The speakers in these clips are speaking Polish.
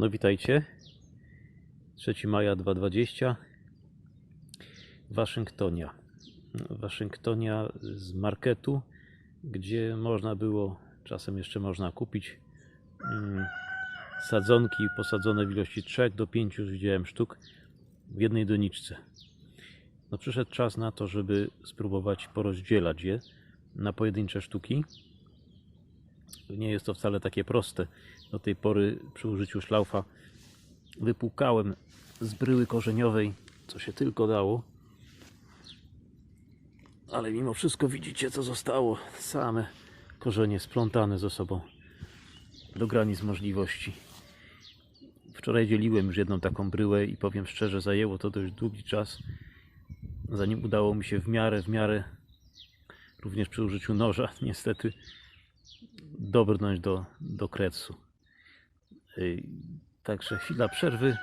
No witajcie. 3 maja 2020 Waszyngtonia. Waszyngtonia z marketu, gdzie można było, czasem jeszcze można kupić mm, sadzonki posadzone w ilości 3 do 5 już widziałem sztuk w jednej doniczce. No przyszedł czas na to, żeby spróbować porozdzielać je na pojedyncze sztuki. Nie jest to wcale takie proste. Do tej pory przy użyciu szlaufa wypłukałem z bryły korzeniowej, co się tylko dało. Ale mimo wszystko widzicie, co zostało. Same korzenie splątane ze sobą do granic możliwości. Wczoraj dzieliłem już jedną taką bryłę i powiem szczerze, zajęło to dość długi czas, zanim udało mi się w miarę, w miarę, również przy użyciu noża, niestety, dobrnąć do, do kretsu. Ej, Także chwila przerwy.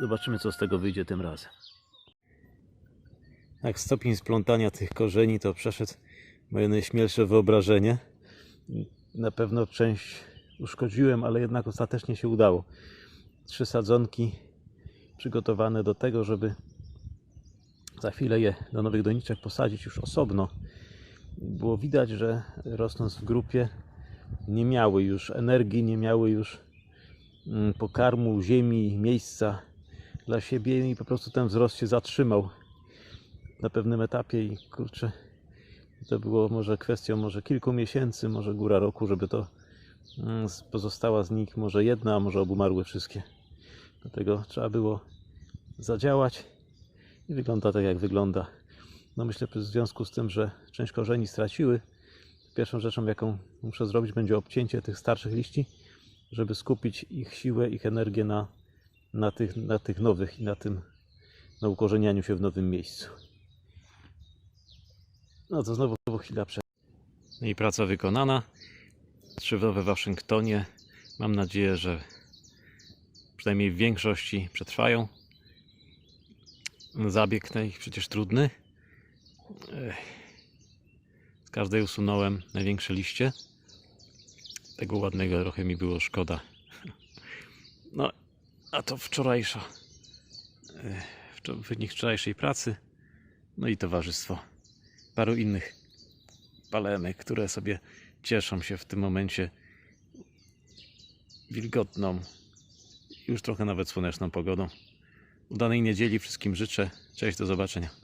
Zobaczymy, co z tego wyjdzie tym razem. Tak, stopień splątania tych korzeni to przeszedł moje najśmielsze wyobrażenie. Na pewno część uszkodziłem, ale jednak ostatecznie się udało. Trzy sadzonki przygotowane do tego, żeby za chwilę je do nowych doniczek posadzić już osobno. Było widać, że rosnąc w grupie nie miały już energii, nie miały już mm, pokarmu, ziemi, miejsca dla siebie i po prostu ten wzrost się zatrzymał na pewnym etapie i kurczę, to było może kwestią może kilku miesięcy, może góra roku, żeby to mm, pozostała z nich może jedna, a może obumarły wszystkie. Dlatego trzeba było zadziałać i wygląda tak jak wygląda. No myślę, w związku z tym, że część korzeni straciły, pierwszą rzeczą jaką muszę zrobić będzie obcięcie tych starszych liści, żeby skupić ich siłę, ich energię na, na, tych, na tych nowych i na tym na ukorzenianiu się w nowym miejscu. No to znowu chwila przed. No I praca wykonana. Drzewo we Waszyngtonie. Mam nadzieję, że przynajmniej w większości przetrwają. Zabieg ten przecież trudny. Ech. Każdej usunąłem największe liście. Tego ładnego trochę mi było szkoda. No, a to wczorajsza. wczor- Wynik wczorajszej pracy. No i towarzystwo paru innych palemek, które sobie cieszą się w tym momencie wilgotną, już trochę nawet słoneczną pogodą. Udanej niedzieli wszystkim życzę. Cześć, do zobaczenia.